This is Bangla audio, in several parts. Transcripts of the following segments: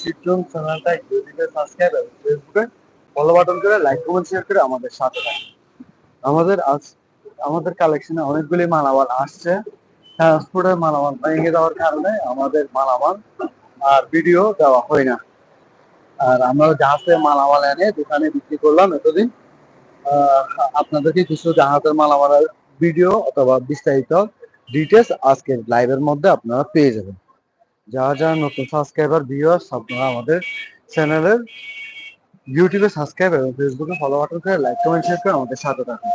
শিবজন চ্যানেলটা ইউটিউবে সাবস্ক্রাইব এবং ফেসবুকে ফলো বাটন করে লাইক কমেন্ট শেয়ার করে আমাদের সাথে থাকুন। আমাদের আজ, আমাদের কালেকশনে অনেকগুলি মালামাল আসছে। ট্রান্সপোর্টের মালামাল ভেঙে দেওয়ার কারণে আমাদের মালামাল আর ভিডিও দেওয়া হয় না। আর আমরা জাহাজে মালামাল এনে দোকানে বিক্রি করলাম এতদিন। আপনাদেরকে কিছু জাহাজের মালামালের ভিডিও অথবা বিস্তারিত ডিটেলস আজকের লাইভের মধ্যে আপনারা পেয়ে যাবেন। যারা যারা নতুন সাবস্ক্রাইবার ভিউয়ার্স আপনারা আমাদের চ্যানেলের ইউটিউবে সাবস্ক্রাইব এবং ফেসবুকে ফলো বাটন করে লাইক কমেন্ট শেয়ার করে আমাদের সাথে থাকুন।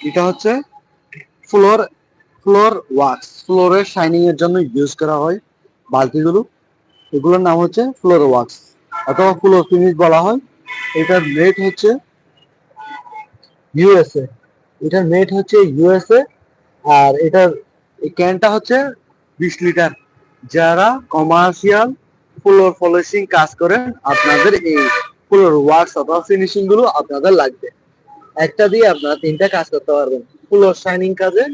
এটা হচ্ছে ফ্লোর ফ্লোর ওয়াক্স ফ্লোরের শাইনিং এর জন্য ইউজ করা হয় বালতিগুলো। এগুলোর নাম হচ্ছে ফ্লোর ওয়াক্স অথবা ফ্লোর ফিনিশ বলা হয়। এটার রেট হচ্ছে ইউএসএ এটার রেট হচ্ছে ইউএসএ আর এটার এই ক্যানটা হচ্ছে বিশ লিটার যারা কমার্শিয়াল ফ্লোর পলিশিং কাজ করেন, আপনাদের এই ফ্লোর ওয়ার্কস অথবা ফিনিশিংগুলো আপনাদের লাগবে। একটা দিয়ে আপনারা তিনটা কাজ করতে পারবেন। ফ্লোর শাইনিং কাজে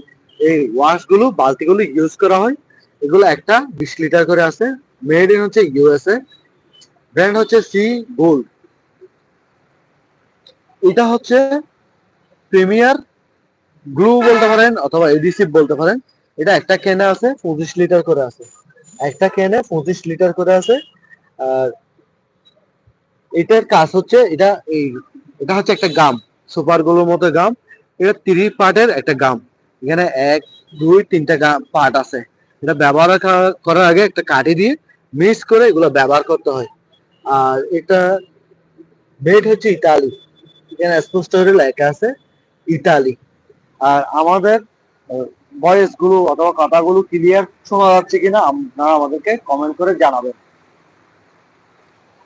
এই ওয়াশগুলো, বালতি গুলো ইউজ করা হয়। এগুলো একটা বিশ লিটার করে আছে। মেড ইন হচ্ছে ইউএসএ ব্র্যান্ড হচ্ছে সি গোল্ড এটা হচ্ছে প্রিমিয়ার গ্লু বলতে পারেন অথবা এডিসিভ বলতে পারেন, এটা একটা ক্যানে আছে, পঁচিশ লিটার করে আছে। একটা ক্যানে পঁচিশ লিটার করে আছে, আর এটার কাজ হচ্ছে, এটা এই, এটা হচ্ছে একটা গাম সুপারগুলোর মতো গাম এটা তিরিশ পার্টের একটা গাম এখানে এক, দুই, তিনটা গাম পার্ট আছে। এটা ব্যবহার করা- করার আগে একটা কাঠি দিয়ে মিক্স করে এগুলো ব্যবহার করতে হয়। আর এটা বেড হচ্ছে ইতালি। এখানে স্পষ্ট করে লেখা আছে, ইতালি। আর আমাদের ভয়েসগুলো অথবা কথাগুলো ক্লিয়ার শোনা যাচ্ছে কিনা আপনারা আমাদেরকে কমেন্ট করে জানাবেন।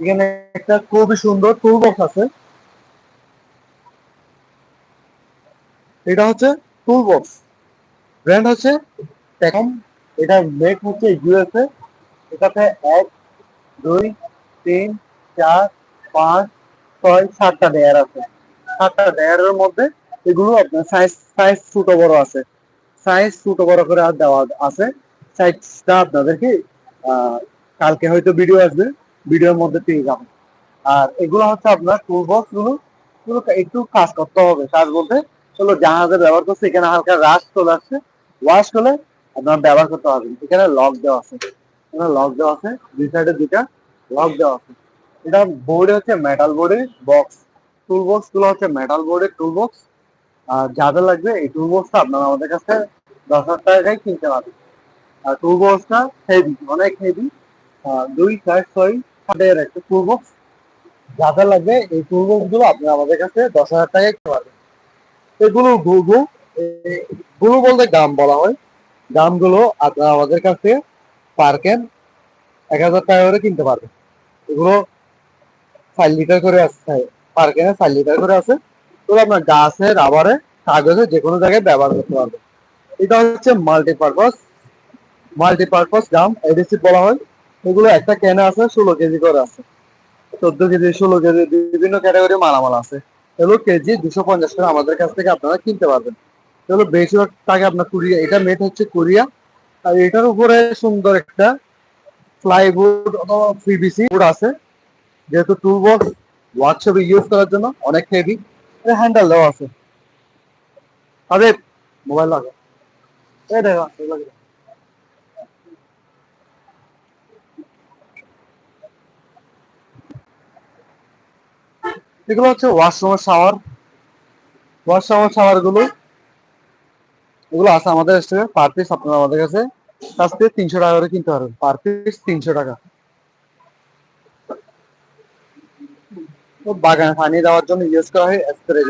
এখানে একটা খুবই সুন্দর টুল বক্স আছে। এটা হচ্ছে টুল বক্স ব্র্যান্ড হচ্ছে টেকম এটা মেক হচ্ছে ইউএসএ এটাতে এক, দুই, তিন, চার, পাঁচ, ছয়, সাতটা লেয়ার আছে। সাতটা লেয়ারের মধ্যে এগুলো আপনার সাইজ সাইজ ছোট বড় আছে। সাইজ ছোট বড় করে দেওয়া আছে। সাইজটা আপনাদেরকে কালকে হয়তো ভিডিও আসবে। ভিডিওর মধ্যে পেয়ে যাবেন। আর এগুলো হচ্ছে আপনার টুল বক্সগুলো একটু কাজ করতে হবে। কাজ বলতে চলো জাহাজে ব্যবহার করছে, এখানে হালকা রাশ চলে আসছে। ওয়াশ করলে আপনার ব্যবহার করতে পারবেন এখানে লক দেওয়া আছে। এখানে লক দেওয়া আছে। দুই সাইডে দুইটা লক দেওয়া আছে। এটা বোর্ডে হচ্ছে মেটাল বোর্ডের বক্স টুল বক্সগুলো হচ্ছে মেটাল বোর্ডের টুল বক্স আর যা লাগবে, এই টুল বক্সটা আপনারা আমাদের কাছে দশ হাজার টাকায় কিনতে পারবেন। আর টুল বক্সটা হেভি অনেক হেভি দুই, চার, ছয় সাতের একটা টুল বক্স যা যা লাগবে, এই টুল বক্সগুলো আপনারা আমাদের কাছে দশ হাজার টাকায় কিনতে পারবেন। এগুলো গুগু গুলো বলতে গাম বলা হয়। গামগুলো আপনারা আমাদের কাছে পার ক্যান এক হাজার টাকা করে কিনতে পারবেন। এগুলো চার লিটার করে আছে পার ক্যানে চার লিটার করে আছে। তো আপনার গাছে রাবারে কাগজে যে কোনো জায়গায় ব্যবহার করতে পারবেন এটা হচ্ছে মাল্টিপারপাস মাল্টিপারপাস গাম এডিসি বলা হয়। এগুলো একটা ক্যানে আছে, ষোলো কেজি করে আছে। চোদ্দ কেজি, ষোলো কেজি, বিভিন্ন ক্যাটাগরি মালামাল আছে। এগুলো কেজি দুশো পঞ্চাশ করে আমাদের কাছ থেকে আপনারা কিনতে পারবেন। এগুলো বেশিরভাগ টাকা আপনার কোরিয়া এটা মেট হচ্ছে কোরিয়া। আর এটার উপরে সুন্দর একটা প্লাইউড অথবা বোর্ড আছে। যেহেতু টুল বক্স ওয়ার্কশপে ইউজ করার জন্য অনেক হেভি হ্যান্ডেল দেওয়া আছে। আরে মোবাইল লাগা। এই দেখা এগুলো হচ্ছে ওয়াশরুমের শাওয়ার ওয়াশরুমের শাওয়ারগুলো এগুলো আছে আমাদের স্টোরে পার পিস আপনারা আমাদের কাছে। কাছ থেকে তিনশো টাকা করে কিনতে পারবেন। পার পিস তিনশো টাকা। বাগানে পানি দেওয়ার জন্য ইউজ করা হয় স্প্রে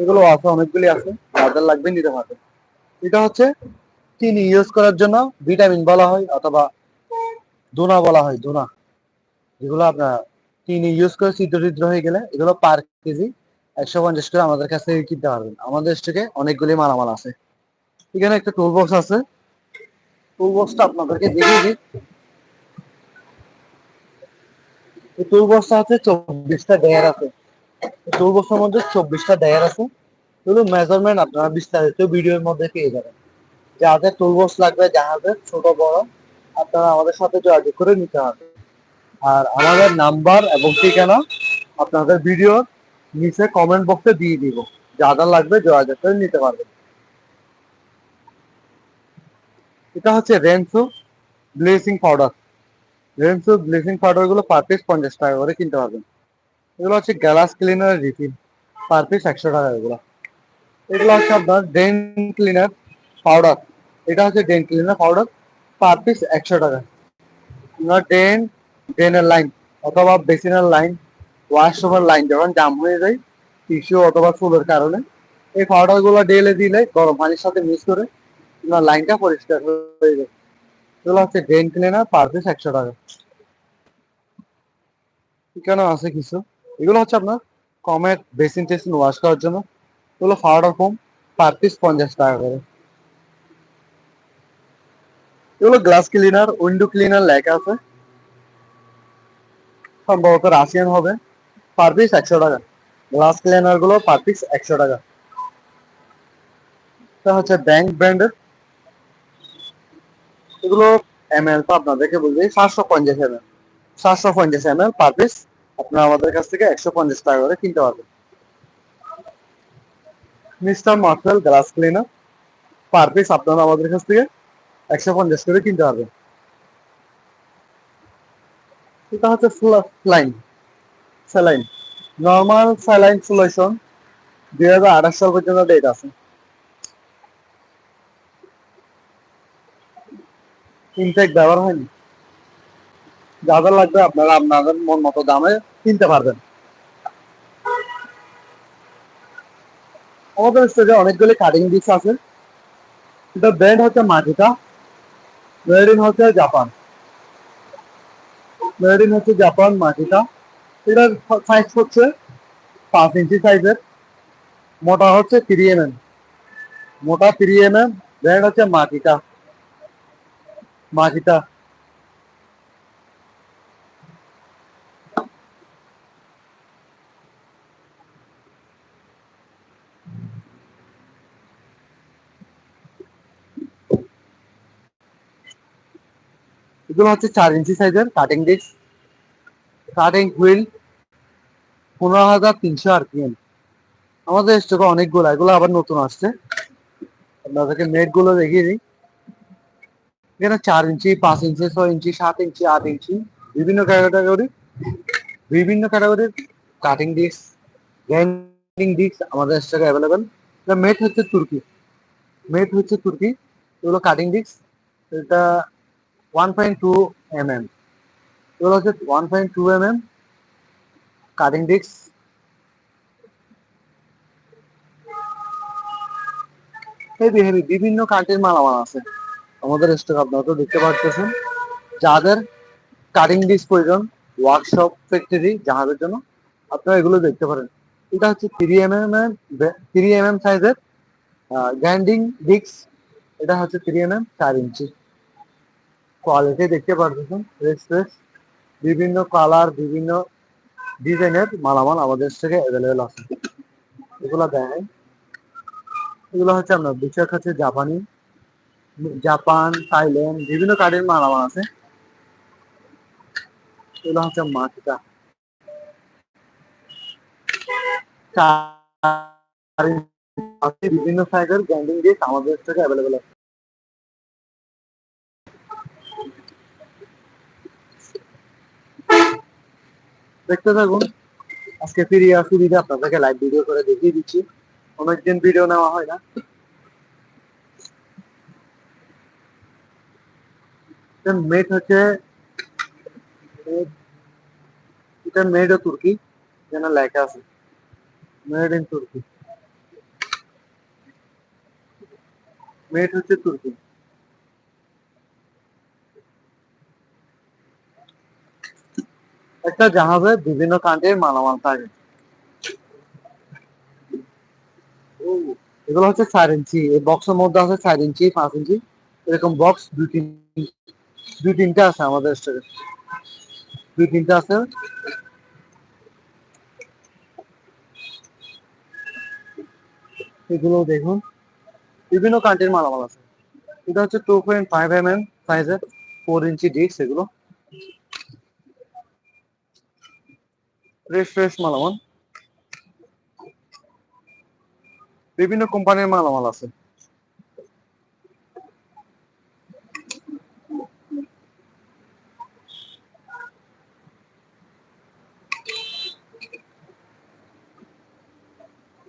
এগুলো। আছে, অনেকগুলি আছে, যাদের লাগবে নিতে পারবেন এটা হচ্ছে চিনি ইউজ করার জন্য ভিটামিন বলা হয় অথবা দোনা বলা হয় দোনা যেগুলো আপনার চিনি ইউজ করে ছিদ্র ছিদ্র হয়ে গেলে এগুলো পার কেজি একশো পঞ্চাশ করে আমাদের কাছ থেকে কিনতে পারবেন। আমাদের থেকে অনেকগুলি মালামাল আছে। এখানে একটা টুল বক্স আছে। টুল বক্সটা আপনাদেরকে দেখিয়ে দিই। বক্সটা হচ্ছে চব্বিশটা ডেয়ার আছে। টুল মধ্যে চব্বিশটা ডেয়ার আছে। এগুলো মেজারমেন্ট আপনারা বিস্তারিত ভিডিওর মধ্যে পেয়ে যাবেন। যাদের টুলবক্স লাগবে জাহাজের ছোট, বড়, আপনারা আমাদের সাথে যোগাযোগ করে নিতে হবে। আর আমাদের নাম্বার এবং ঠিকানা আপনাদের ভিডিওর নিচে কমেন্ট বক্সে দিয়ে দিব। যা যা লাগবে, যোগাযোগ করে নিতে পারবেন। এটা হচ্ছে Rensu bleaching powder Rensu bleaching পাউডারগুলো per piece পঞ্চাশ টাকা করে কিনতে পারবেন। এগুলো হচ্ছে গ্যালাস ক্লিনার রিফিল পার পিস একশো টাকা এগুলো। এগুলো হচ্ছে আপনার ড্রেন ক্লিনার পাউডার এটা হচ্ছে drain cleaner powder per piece একশো টাকা। আপনার ড্রেন ড্রেনের লাইন অথবা বেসিনের লাইন ওয়াশরুমের লাইন যখন জাম হয়ে যায় টিস্যু অথবা চুলের কারণে, এই পাউডারগুলো ডেলে দিলে গরম পানির সাথে মিক্স করে লাইনটা পরিষ্কার হয়ে যায়। এগুলো হচ্ছে ড্রেন ক্লিনার পার পিস একশো টাকা। এখানে আছে কিছু। এগুলো হচ্ছে আপনার কমেট বেসিন টেসিন ওয়াশ করার জন্য। এগুলো পাউডার ফোম পার পিস পঞ্চাশ টাকা করে। এগুলো গ্লাস ক্লিনার উইন্ডো ক্লিনার লেখা আছে। সম্ভবত রাশিয়ান হবে। পার পিস একশো টাকা। গ্লাস ক্লিনারগুলো পার পিস একশো টাকা। হচ্ছে ব্যাংক ব্র্যান্ডের এগুলো সাতশো পঞ্চাশ এম এল সাতশো পঞ্চাশ এম এল পার পিস আমাদের কাছ থেকে একশো পঞ্চাশ টাকা করে কিনতে পারবেন। Mister Marcel glass cleaner per piece আপনারা আমাদের কাছ থেকে একশো পঞ্চাশ করে কিনতে পারবেন। এটা হচ্ছে স্যালাইন নর্মাল স্যালাইন সলিউশন দুই হাজার আঠাশ সাল পর্যন্ত ডেট আছে। ইনটেক ব্যবহার হয়নি। যাদের লাগবে আপনারা আপনাদের মন মতো দামে কিনতে পারবেন। আমাদের স্টেজে অনেকগুলি কাটিং ডিস্ক আছে। এটা ব্র্যান্ড হচ্ছে মাটিকা মেড ইন হচ্ছে জাপান মেড ইন হচ্ছে জাপান মাটিকা এটার সাইজ হচ্ছে পাঁচ ইঞ্চি সাইজের মোটা হচ্ছে থ্রি এম মোটা থ্রি এম ব্র্যান্ড হচ্ছে মাটিকা মাটিকা এগুলো হচ্ছে চার ইঞ্চি সাইজের কাটিং ডিস্ক কাটিং হুইল পনেরো হাজার তিনশো আর পিএম আমাদের স্টকে অনেকগুলো, এগুলো আবার নতুন আসছে। আপনাদেরকে নেটগুলো দেখিয়ে দিই। এখানে চার ইঞ্চি, পাঁচ ইঞ্চি, ছয় ইঞ্চি, সাত ইঞ্চি, আট ইঞ্চি বিভিন্ন ক্যাটাগরি বিভিন্ন ক্যাটাগরির কাটিং ডিস্ক গ্রাইন্ডিং ডিস্ক আমাদের স্টকে অ্যাভেলেবেল মেট হচ্ছে তুর্কি মেট হচ্ছে তুর্কি, এগুলো কাটিং ডিস্ক এটা one point two M M এগুলো হচ্ছে one point two M M cutting disc heavy heavy বিভিন্ন কান্ট্রির মালামাল আছে। আমাদের স্টক আপনারা তো দেখতে পাচ্ছেন যাদের কাটিং ডিস্ক প্রয়োজন ওয়ার্কশপ ফ্যাক্টরি জাহাজের জন্য, আপনারা এগুলো দেখতে পারেন। এটা হচ্ছে থ্রি এম এম এর থ্রি এম এম সাইজের গ্যান্ডিং ডিস্ক এটা হচ্ছে থ্রি এম এম চার ইঞ্চি। কোয়ালিটি দেখতে পারতেছেন ফ্রেশ ফ্রেশ বিভিন্ন কালার বিভিন্ন ডিজাইনের মালামাল আমাদের থেকে অ্যাভেলেবেল আছে। এগুলো দেখেন এগুলো হচ্ছে আপনার বিশেষ হচ্ছে জাপানি জাপান, থাইল্যান্ড, বিভিন্ন কাঠের মালামাল আছে। এগুলো হচ্ছে মাটিকা বিভিন্ন সাইজের আমাদের থেকে অ্যাভেলেবেল আছে। দেখতে থাকুন, আজকে ফিরিয়ে আসি, দিদি আপনাদেরকে লাইভ ভিডিও করে দেখিয়ে দিচ্ছি। অনেকদিন ভিডিও নেওয়া হয় না। মেট হচ্ছে এটা মেড তুর্কি, যেন লেখা আছে। মেড ইন তুর্কি। মেড হচ্ছে তুর্কি। একটা জাহাজে বিভিন্ন কান্ট্রির মালামাল থাকে। এগুলো হচ্ছে চার ইঞ্চি। এই বক্সের মধ্যে আছে চার ইঞ্চি, পাঁচ ইঞ্চি। এরকম বক্স দুই তিন দুই তিনটা আছে আমাদের স্টোরে দুই তিনটা আছে। এগুলো দেখুন। বিভিন্ন কান্ট্রির মালামাল আছে। এটা হচ্ছে two point five M M সাইজের ফোর ইঞ্চি ডিস্ক এগুলো। ফ্রেশ ফ্রেশ মালামাল। বিভিন্ন কোম্পানির মালামাল আছে।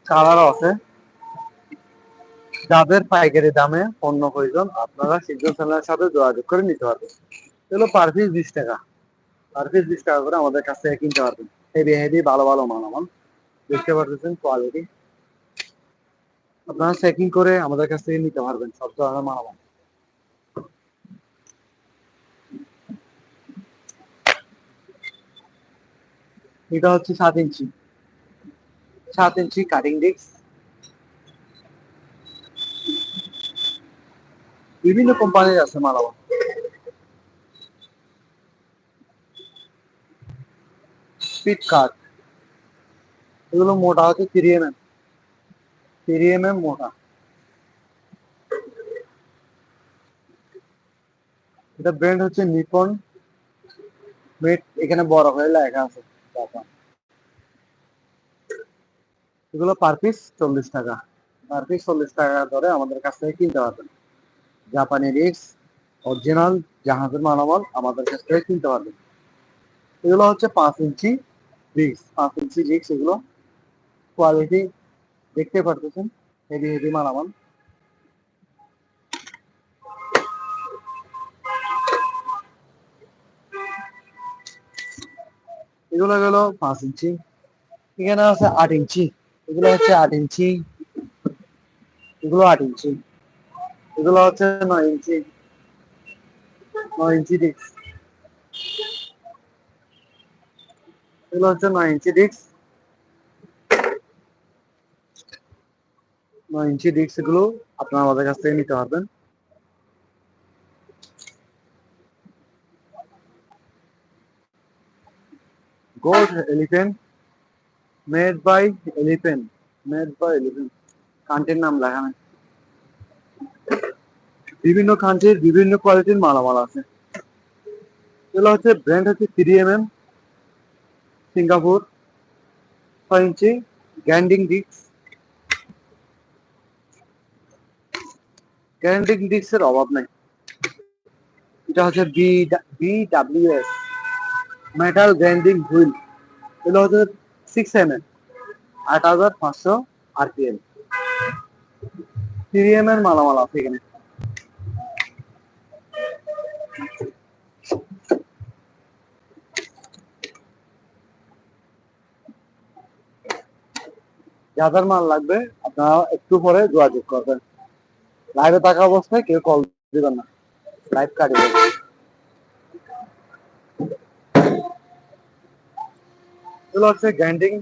কালারও আছে। যাদের পাইকারি দামে পণ্য প্রয়োজন, আপনারা শীঘ্র সেলের সাথে যোগাযোগ করে নিতে পারবেন। এগুলো পার পিস বিশ টাকা। পার পিস বিশ টাকা করে আমাদের কাছ থেকে কিনতে পারবেন। হেভি হেভি ভালো ভালো মালামাল। দেখতে পারতেছেন কোয়ালিটি আপনারা চেকিং করে আমাদের কাছ থেকে নিতে পারবেন সব ধরনের মালামাল। এটা হচ্ছে সাত ইঞ্চি। সাত ইঞ্চি কাটিং ডিস্ক বিভিন্ন কোম্পানির আছে মালামাল। স্পিড কাট এগুলো মোটা হচ্ছে three M M three M M মোটা। এটা ব্র্যান্ড হচ্ছে নিপন মেট এখানে বড় হয়ে লেখা আছে। এগুলো পার পিস চল্লিশ টাকা। পার পিস চল্লিশ টাকা ধরে আমাদের কাছ থেকে কিনতে পারবেন। জাপানি রিক্স অরিজিনাল জাহাজের মালামাল আমাদের কাছ থেকে কিনতে পারবেন। এগুলো হচ্ছে পাঁচ ইঞ্চি রিক্স পাঁচ ইঞ্চি রিক্স এগুলো। কোয়ালিটি দেখতে পারতেছেন হেভি হেভি মালামাল। এগুলো গেল পাঁচ ইঞ্চি। এখানে আছে আট ইঞ্চি। এগুলো হচ্ছে আট ইঞ্চি। এগুলো আট ইঞ্চি। এগুলো হচ্ছে নয় ইঞ্চি। নয় ইঞ্চি ডিস্ক এগুলো হচ্ছে নয় ইঞ্চি ডিস্ক নয় ইঞ্চি ডিস্ক এগুলো আপনারা আমাদের কাছ থেকে নিতে পারবেন। Gold elephant made by elephant made by elephant কান্ট্রির নাম লেখা নেই। বিভিন্ন কান্ট্রির বিভিন্ন কোয়ালিটির মালামাল আছে। এগুলো হচ্ছে ব্র্যান্ড হচ্ছে থ্রি এম সিঙ্গাপুর ছয় ইঞ্চি গ্যান্ডিং ডিস্ক গ্যান্ডিং ডিস্কের অভাব নাই। এটা হচ্ছে B B W S metal grinding wheel এগুলো হচ্ছে সিক্স এম এম আট হাজার পাঁচশো আরপিএম থ্রি এম এর মালামাল আছে এখানে। যাদের মাল লাগবে, আপনারা একটু পরে যোগাযোগ করবেন। লাইভে থাকা অবস্থায় কেউ কল দিবেন না। লাইভ কাটিয়ে দেবেন। এগুলো হচ্ছে গ্যান্ডিং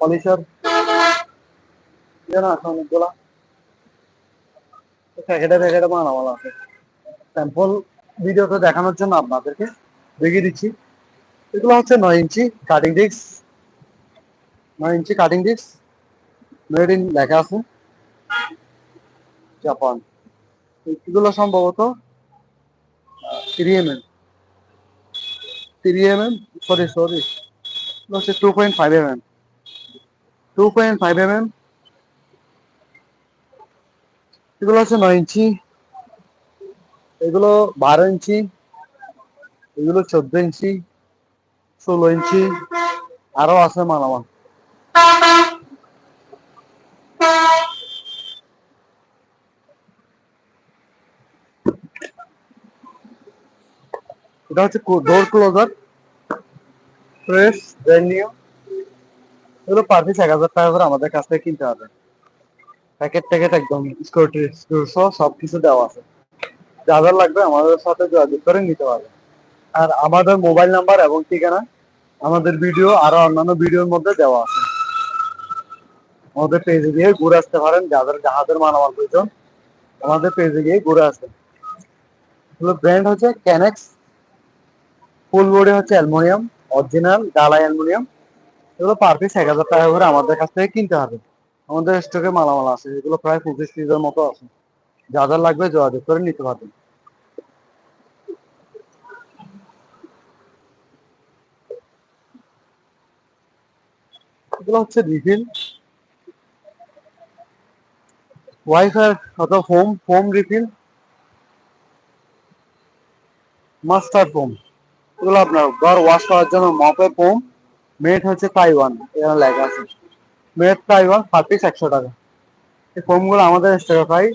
পলিশার জানা আছে অনেকগুলা প্যাকেটে প্যাকেটে মালামাল আছে স্যাম্পল ভিডিওতে দেখানোর জন্য আপনাদেরকে দেখিয়ে দিচ্ছি। এগুলো হচ্ছে নয় ইঞ্চি কাটিং ডিস্ক নয় inch cutting disc made in লেখা আছে। জাপান এগুলো সম্ভবত three M M three M M sorry sorry হচ্ছে two point five M M two point five M M এগুলো হচ্ছে নয় ইঞ্চি। এগুলো বারো ইঞ্চি। এগুলো চোদ্দ ইঞ্চি। ষোলো ইঞ্চি। আরও আছে মালামাল। এটা হচ্ছে door closer fresh brand new এগুলো পার পিস এক হাজার টাকা করে আমাদের কাছ থেকে কিনতে হবে। প্যাকেট ট্যাকেট একদম সিকিউরিটি সহ সব কিছু দেওয়া আছে। যা যা লাগবে আমাদের সাথে যোগাযোগ করে নিতে পারবে। আর আমাদের মোবাইল নাম্বার এবং ঠিকানা আমাদের ভিডিও আরও অন্যান্য ভিডিওর মধ্যে দেওয়া আছে। আমাদের পেজে গিয়ে ঘুরে আসতে পারেন, যাদের জাহাজের মালামাল প্রয়োজন, আমাদের পেজে গিয়ে ঘুরে আসতে ব্র্যান্ড হচ্ছে ক্যানেক্স ফুল বডি হচ্ছে অ্যালুমিনিয়াম, অরিজিনাল ডালাই অ্যালুমিনিয়াম। এগুলো পার পিস এক হাজার টাকা করে আমাদের কাছ থেকে কিনতে হবে। আমাদের স্টকে মালামাল আছে এগুলো প্রায় পঁচিশ পিসের মতো আছে। যা যা লাগবে যোগাযোগ করে নিতে পারবেন। এগুলো হচ্ছে রিফিল। ওয়াইফাই অথবা foam foam refill. Master foam এগুলো আপনার ঘর ওয়াশ করার জন্য মপে ফোম মেড হচ্ছে তাইওয়ান এখানে লেখা আছে। মেড তাইওয়ান পার পিস একশো টাকা। এই ফোমগুলো আমাদের স্টকে প্রায়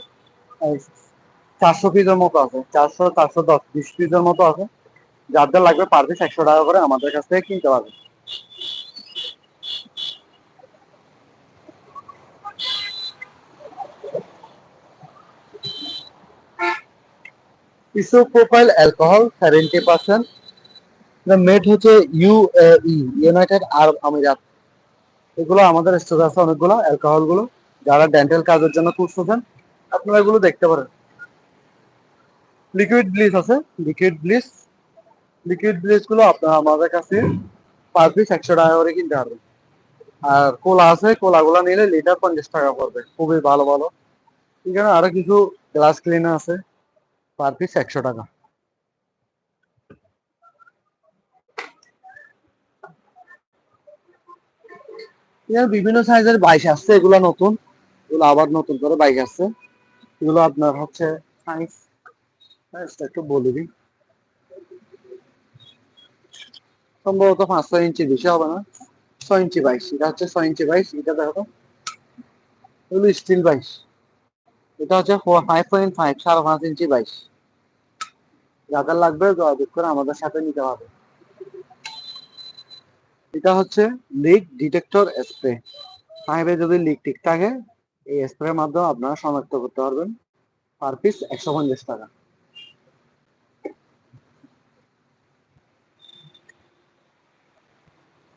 চারশো পিসের মতো আছে, চারশো চারশো দশ, বিশ পিসের মতো আছে। যাদের লাগবে পার পিস একশো টাকা করে আমাদের কাছ থেকে কিনতে পারবে। Isopropyl alcohol seventy percent made হচ্ছে ইউএই ইউনাইটেড আরব আমিরাত এগুলো আমাদের স্টক আছে অনেকগুলো অ্যালকোহলগুলো। যারা ডেন্টাল কাজের জন্য খুঁজতেছেন, আপনারা এগুলো দেখতে পারেন। লিকুইড ব্লিচ আছে লিকুইড ব্লিচ লিকুইড ব্লিচগুলো আপনার আমাদের কাছে পার পিস একশো টাকা করে কিনতে পারবেন। আর কোলা আছে কোলাগুলো নিলে লিটার পঞ্চাশ টাকা পড়বে। খুবই ভালো ভালো। এখানে আরও কিছু গ্লাস ক্লিনার আছে পার পিস একশো টাকা। বিভিন্ন সাইজের বাইশ আসছে, এগুলো নতুন। এগুলো আবার নতুন করে বাইক আসছে। এগুলো আপনার হচ্ছে একটু বলে দিই। সম্ভবত পাঁচ ছয় ইঞ্চি বেশি হবে না। ছয় ইঞ্চি বাইশ এটা হচ্ছে ছয় ইঞ্চি বাইশ এটা দেখো। এগুলো স্টিল বাইশ এটা হচ্ছে ফাইভ পয়েন্ট ফাইভ সাড়ে পাঁচ ইঞ্চি বাইশ যাদের লাগবে যোগাযোগ করে আমাদের সাথে নিতে হবে এটা হচ্ছে লিক ডিটেক্টর স্প্রে পাইপে যদি লিক টিক থাকে, এই স্প্রের মাধ্যমে আপনারা শনাক্ত করতে পারবেন পার পিস একশো পঞ্চাশ টাকা।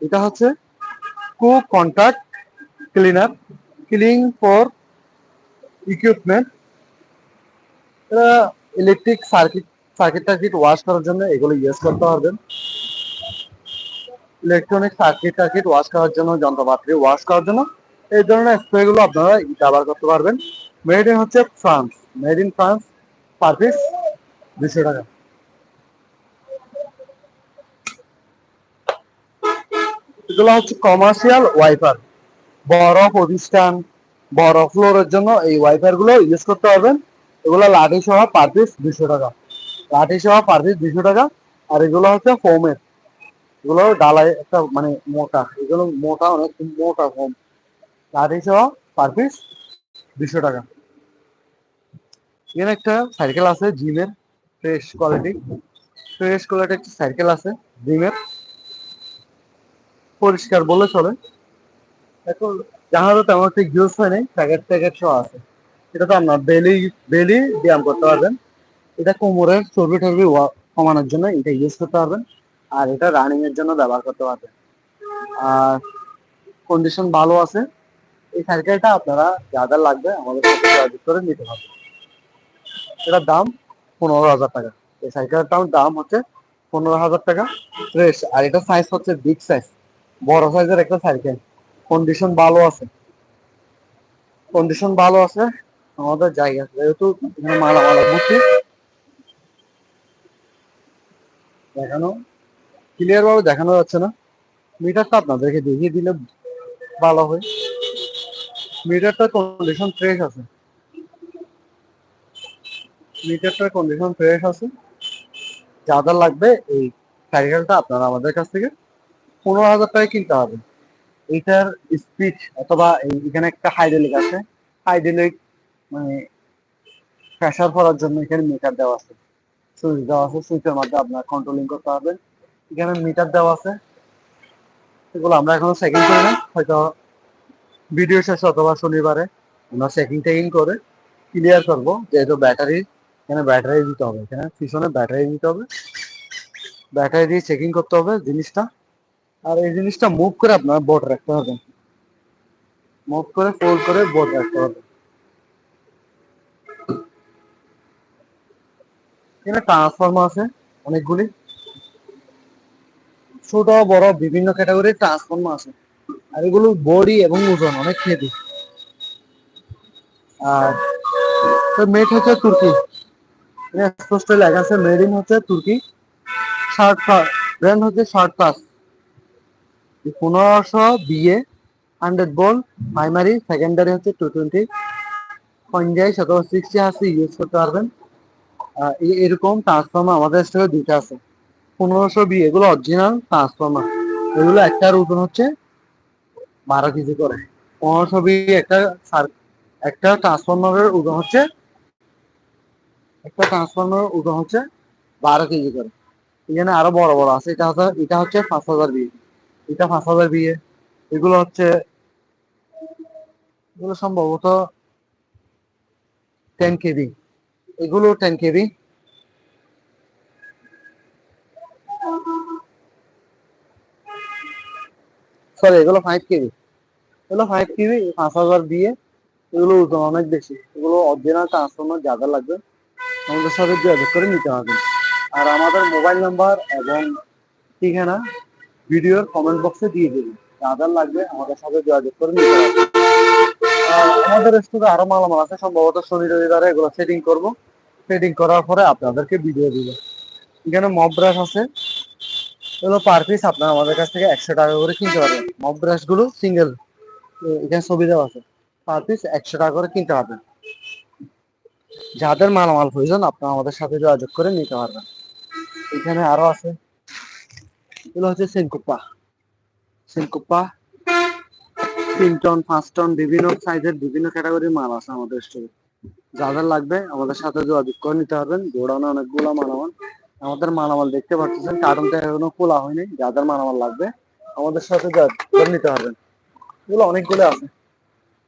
এটা হচ্ছে কো contact cleaner clean for equipment electric circuit circuit টার্কিট wash করার জন্য এগুলো ইউজ করতে পারবেন। ইলেকট্রনিক সার্কিট টার্কিট ওয়াশ করার জন্য, যন্ত্রপাতি ওয়াশ করার জন্য, এই ধরনের স্প্রে গুলো আপনারা ব্যবহার করতে পারবেন। মেড ইন হচ্ছে France made in France per piece দুশো টাকা। এগুলো হচ্ছে কমার্শিয়াল ওয়াইপার বড় প্রতিষ্ঠান, বড় ফ্লোরের জন্য এই ওয়াইপারগুলো ইউজ করতে পারবেন। এগুলো লাঠি সহ পার পিস দুশো টাকা। লাঠি সহ পার পিস দুশো টাকা। আর এগুলো হচ্ছে ফোমের এগুলো ডালাই একটা মানে মোটা, এগুলো মোটা অনেক মোটা লাঠি সহ পার পিস দুশো টাকা। এখানে একটা সাইকেল আছে জিমের ফ্রেশ কোয়ালিটি ফ্রেশ কোয়ালিটি একটা সাইকেল আছে জিমের। পরিষ্কার বলে চলে। এখন জাহাজও তেমন একটা ইউজ হয় নাই, প্যাকেট প্যাকেট সহ আছে। এটা তো আপনার বেলি বেলি ব্যায়াম করতে পারবেন। এটা কোমরের চর্বি টর্বি কমানোর জন্য এটা ইউজ করতে পারবেন। আর এটা রানিং এর জন্য ব্যবহার করতে পারবেন। আর কন্ডিশন ভালো আছে। এই সাইকেলটা আপনারা যা যা লাগবে আমাদের সাথে যোগাযোগ করে নিতে হবে এটার দাম পনেরো হাজার টাকা। এই সাইকেলটার দাম হচ্ছে পনেরো হাজার টাকা। ফ্রেশ আর এটা সাইজ হচ্ছে বিগ সাইজ বড় সাইজের একটা সাইকেল। কন্ডিশন ভালো আছে। কন্ডিশন ভালো আছে। আমাদের জায়গা। যেহেতু এখানে মালামালা বুঝছি দেখানো। ক্লিয়ার ভাবে দেখানো যাচ্ছে না। মিটারটা আপনাদেরকে দেখিয়ে দিলে ভালো হয়। মিটারটার কন্ডিশন ফ্রেশ আছে। মিটারটার কন্ডিশন ফ্রেশ আছে। যাদের লাগবে এই সাইকেলটা আপনারা আমাদের কাছ থেকে পনেরো হাজার টাকায় কিনতে হবে। এইটার স্পিড অথবা এখানে একটা হাইড্রোলিক আছে। হাইড্রোলিক মানে প্রেশার করার জন্য এখানে মিটার দেওয়া আছে। সুইচ দেওয়া আছে। সুইচের মাধ্যমে আপনার কন্ট্রোলিং করতে পারবেন। এখানে মিটার দেওয়া আছে। এগুলো আমরা এখনও চেকিং করি না। হয়তো ভিডিও শেষে অথবা শনিবারে আমরা চেকিং টেকিং করে ক্লিয়ার করব যেহেতু ব্যাটারি এখানে ব্যাটারি দিতে হবে। এখানে পিছনে ব্যাটারি দিতে হবে। ব্যাটারি দিয়ে চেকিং করতে হবে জিনিসটা। আর এই জিনিসটা মুভ করে আপনার বোর্ড রাখতে হবে। মুভ করে ফোল্ড করে বোর্ড রাখতে হবে। এখানে ট্রান্সফর্মার আছে অনেকগুলি। ছোট, বড় বিভিন্ন ক্যাটাগরির ট্রান্সফর্মার আছে। আর এগুলো বডি এবং ওজন, অনেক হেভি আর মেড হচ্ছে তুর্কি। স্পষ্ট লেখা আছে মেড ইন হচ্ছে তুর্কি। শার্ট ব্র্যান্ড হচ্ছে শার্ট পাস পনেরোশো BA hundred ball primary secondary হচ্ছে টু টোয়েন্টি পঞ্চাশ অথবা সিক্সটি হাসি ইউজ করতে পারবেন। এরকম ট্রান্সফর্মার আমাদের স্টোরে দুইটা আছে। পনেরোশো বি, এগুলো অরিজিনাল ট্রান্সফর্মার এগুলো একটার ওজন হচ্ছে বারো কেজি করে। পনেরোশো বি একটা একটা ট্রান্সফর্মারের ওজন হচ্ছে একটা ট্রান্সফর্মারের ওজন হচ্ছে বারো কেজি করে। এখানে আরও বড় বড় আছে। এটা হচ্ছে এটা হচ্ছে পাঁচ হাজার বিয়ে এটা পাঁচ হাজার বিয়ে এগুলো হচ্ছে এগুলো সম্ভবত টেন কেবি এগুলো টেন কেবি সরি এগুলো ফাইভ কেবি এগুলো ফাইভ কেবি পাঁচ হাজার দিয়ে। এগুলো ওজন অনেক বেশি। এগুলো অরিজিনাল ট্রান্সফর্মার যাদের লাগবে, আমাদের সাথে যোগাযোগ করে নিতে হবে। আর আমাদের মোবাইল নাম্বার এবং ঠিকানা ভিডিওর কমেন্ট বক্সে দিয়ে দেবেন যাদের লাগবে আমাদের সাথে যোগাযোগ করে নিতে হবে। আমাদের স্টোরে আরও মালামাল আছে, সম্ভবত শনি রবিবারে এগুলো সেটিং করব। সেটিং করার পরে আপনাদেরকে ভিডিও দিব। এখানে মব ব্রাশ আছে। এগুলো পার পিস আপনারা আমাদের কাছ থেকে একশো টাকা করে কিনতে পারবেন। মব ব্রাশগুলো সিঙ্গেল এখানে ছবি দেওয়া আছে। পার পিস একশো টাকা করে কিনতে পারবেন। যাদের মালামাল প্রয়োজন, আপনারা আমাদের সাথে যোগাযোগ করে নিতে পারবেন। এখানে আরও আছে। এগুলো হচ্ছে সেনকুপ্পা। সেনকুপ্পা তিন টন পাঁচ টন বিভিন্ন সাইজের বিভিন্ন ক্যাটাগরির মাল আছে আমাদের স্টোরে যাদের লাগবে, আমাদের সাথে যোগাযোগ করে নিতে পারবেন। গোডাউনে অনেকগুলো মালামাল। আমাদের মালামাল দেখতে পাচ্ছেন কার্টুনটা এখনও খোলা হয়নি যাদের মালামাল লাগবে, আমাদের সাথে করে নিতে পারবেন। এগুলো অনেকগুলো আছে।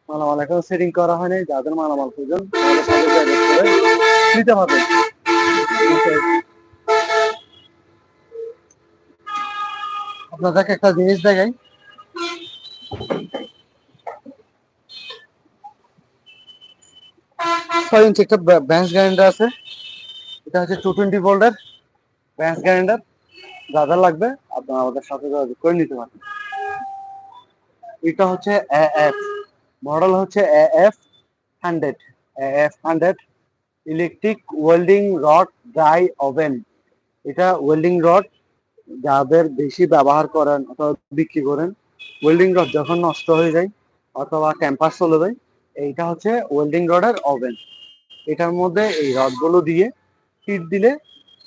মালামাল এখন সেটিং করা হয়নি যাদের মালামাল প্রয়োজন নিতে পারবেন। আপনাদেরকে একটা জিনিস দেখাই। ছয় ইঞ্চি একটা ব্যান্স গ্রাইন্ডার আছে। এটা হচ্ছে টু টোয়েন্টি ভোল্টের ব্যান্স গ্রাইন্ডার যাদের লাগবে আপনারা আমাদের সাথে যোগাযোগ করে নিতে পারেন। এটা হচ্ছে এ এফ মডেল হচ্ছে A F hundred A F hundred electric welding rod dry oven এটা ওয়েল্ডিং রড যাদের বেশি ব্যবহার করেন অথবা বিক্রি করেন ওয়েল্ডিং রড যখন নষ্ট হয়ে যায় অথবা ক্যাম্পাস চলে যায়, এইটা হচ্ছে ওয়েল্ডিং রডের ওভেন এটার মধ্যে এই রডগুলো দিয়ে হিট দিলে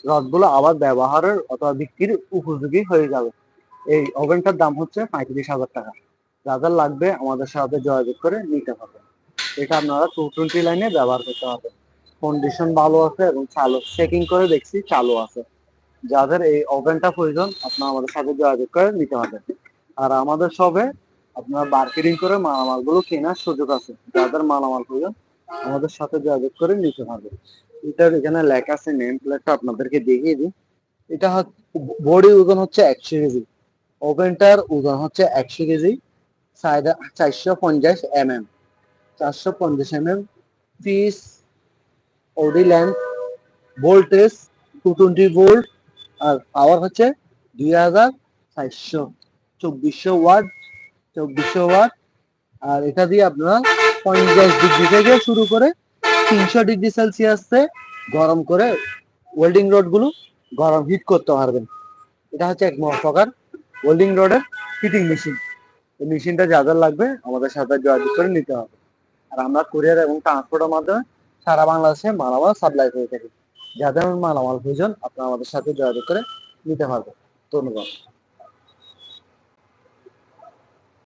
রডগুলো আবার ব্যবহারের অথবা বিক্রির উপযোগী হয়ে যাবে। এই ওভেনটার দাম হচ্ছে পঁয়ত্রিশ হাজার টাকা। যাদের লাগবে আমাদের সাথে যোগাযোগ করে নিতে পারবেন এটা আপনারা টু টোয়েন্টি লাইনে ব্যবহার করতে পারবেন কন্ডিশন ভালো আছে এবং চালু চেকিং করে দেখছি চালু আছে। যাদের এই ওভেনটা প্রয়োজন, আপনারা আমাদের সাথে যোগাযোগ করে নিতে পারবেন আর আমাদের সবে আপনার মার্কেটিং করে মালামালগুলো কেনার সুযোগ আছে। যাদের মালামাল প্রয়োজন, আমাদের সাথে যোগাযোগ করে নিতে পারবেন এটার এখানে লেখা আছে নেম প্লেটটা আপনাদেরকে দেখিয়ে দিই। এটা বডি ওজন হচ্ছে একশো কেজি। ওভেনটার ওজন হচ্ছে একশো কেজি। চারশো পঞ্চাশ এম এম চারশো পঞ্চাশ M M piece OD lamp voltage two twenty volt আর পাওয়ার হচ্ছে দুই হাজার চারশো চব্বিশশো ওয়াট চব্বিশশো ওয়াট। আর এটা দিয়ে আপনারা পঞ্চাশ ডিগ্রি থেকে শুরু করে তিনশো ডিগ্রি সেলসিয়াসে গরম করে ওয়েল্ডিং রডগুলো গরম হিট করতে পারবেন। এটা হচ্ছে এক প্রকার ওয়েল্ডিং রডের হিটিং মেশিন এই মেশিনটা যাদের লাগবে আমাদের সাথে যোগাযোগ করে নিতে হবে। আর আমরা কুরিয়ার এবং ট্রান্সপোর্টের মাধ্যমে সারা বাংলাদেশে মালামাল সাপ্লাই করে থাকি। যাদের মালামাল প্রয়োজন, আপনারা আমাদের সাথে যোগাযোগ করে নিতে পারবেন। ধন্যবাদ।